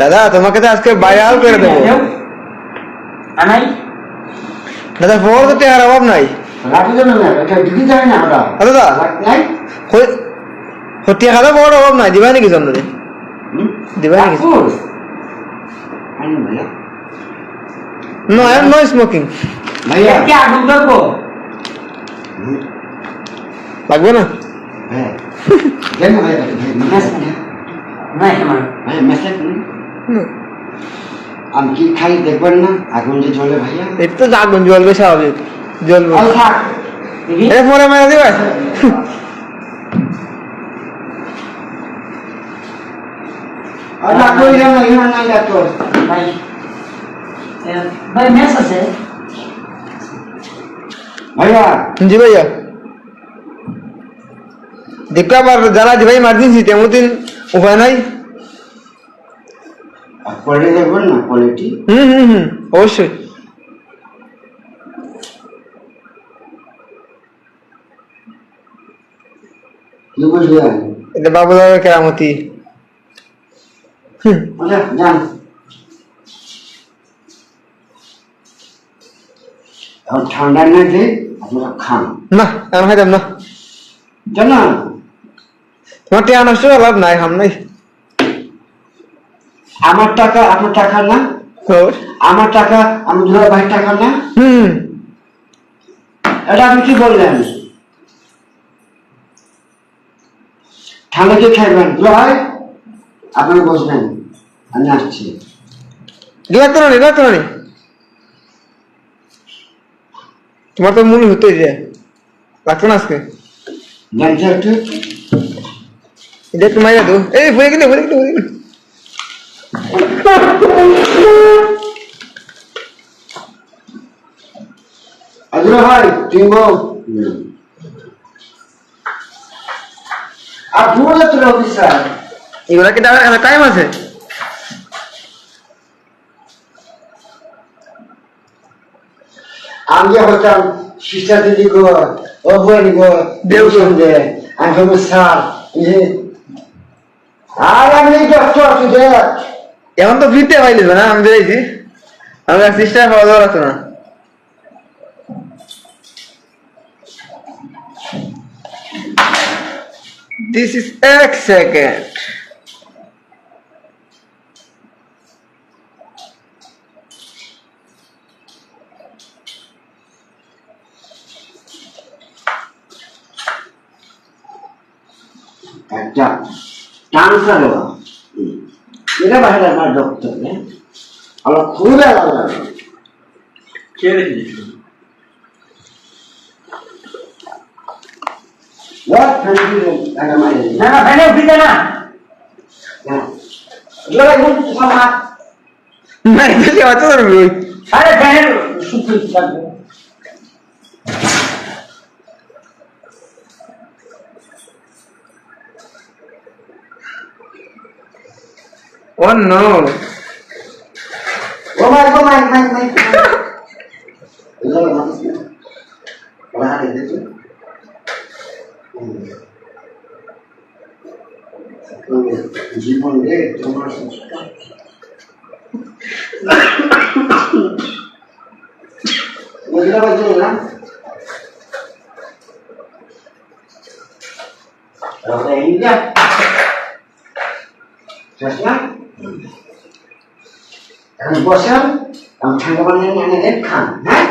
দাদা তোমাকে তো আজকে ভাইরাল করে দেবো। আনাই দাদা ফোর তো টেকার অভাব নাই। দাদা বড় অভাব নাই দিবা নাকি জন্মদিন দিবা নাকি no I am no smoking ভাইয়া। কি আগুন করব লাগবে না ভাইয়া দেন না ভাইয়া মেসেজ নাই আমার ভাইয়া মেসেজ আমি কি খাই দেখবেন না আগুন যে জ্বলে ভাইয়া এটা তো আগুন জ্বলবে স্বাভাবিক জ্বলবে আর থাক দেখি এটা পরে মেরে দিবা আর না কই না ইহান নাই ডাক্তার ভাই এ, ভাই মেস আছে ভাইয়া জি ভাইয়া দেখো আবার যারা যে ভাই ইমার্জেন্সি তেমন দিন উপায় নাই পরে দেখবেন না কোয়ালিটি হুম হুম হুম অবশ্যই এটা বাবুদার কেরামতি হুম যান এখন ঠান্ডার না যে আপনারা খান না আমি খাইতাম না জান না তোমার টিয়া নষ্ট লাভ নাই হাম নাই আমার টাকা আপনার টাকা না আমার টাকা আমার দুলা ভাইয়ের টাকা না হুম এটা আপনি কি বললেন ঠান্ডা কে খাইবেন দুলা ভাই আপনি বসবেন আমি আসছি না নি তোমার তো মনে হতো যে লাগতো না আজকে? এটা মাইরা দো এই বলে গেলে বলে গেলে বলে গেলে। আজরা ভাই তুমি বল আর ভুলে তো অফিসার? এগুলা কি টাইম আছে? আমি যে হতাম দিদি গো ও বলি গো দেও গো। আমি হব স্যার আর আমি ডক্টর তুই এখন তো ফ্রিতে পাইলিস না, আমি বেরিয়েছি আমি সিস্টার খাওয়া দাওয়া রাখতো না This is X second. একটা ট্রান্সফার হওয়া এটা বাইরে আমার ডক্টর আমার খুবই আলাদা. না না ফ্যানে উঠিতে না হতো না ওই আরে ফ্যানের সুপ্রিত লাগবে Oh no Oh my, oh my, my, my. Jual lagi. Wah, ada itu. জীবনে তোমার সংস্কার বুঝতে পারছি না Rasa indah. এখন বসান এবং ঠান্ডা পানি এনে এনে খান হ্যাঁ